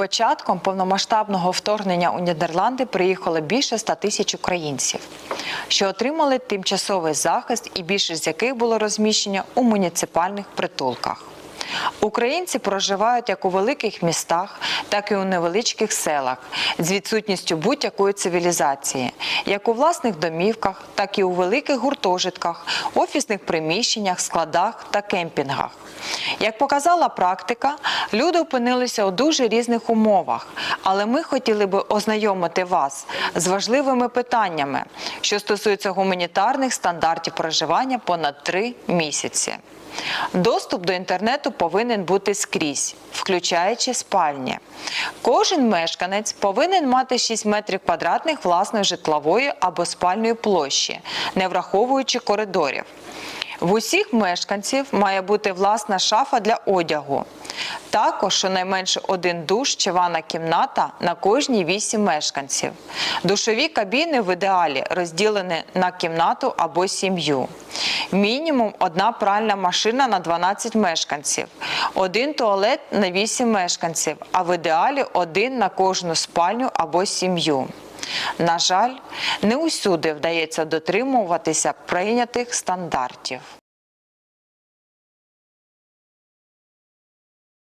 початком повномасштабного вторгнення у Нідерланди приїхало більше 100 тисяч українців, що отримали тимчасовий захист, і більшість з яких було розміщення у муніципальних притулках. Українці проживають як у великих містах, так і у невеличких селах з відсутністю будь-якої цивілізації, як у власних домівках, так і у великих гуртожитках, офісних приміщеннях, складах та кемпінгах. Як показала практика, люди опинилися у дуже різних умовах, але ми хотіли би ознайомити вас з важливими питаннями, що стосуються гуманітарних стандартів проживання понад три місяці. Доступ до інтернету повинен бути скрізь, включаючи спальні. Кожен мешканець повинен мати 6 метрів квадратних власної житлової або спальної площі, не враховуючи коридорів. В усіх мешканців має бути власна шафа для одягу. Також щонайменше один душ чи ванна кімната на кожні 8 мешканців. Душові кабіни в ідеалі розділені на кімнату або сім'ю. Мінімум одна пральна машина на 12 мешканців, один туалет на 8 мешканців, а в ідеалі один на кожну спальню або сім'ю. На жаль, не усюди вдається дотримуватися прийнятих стандартів.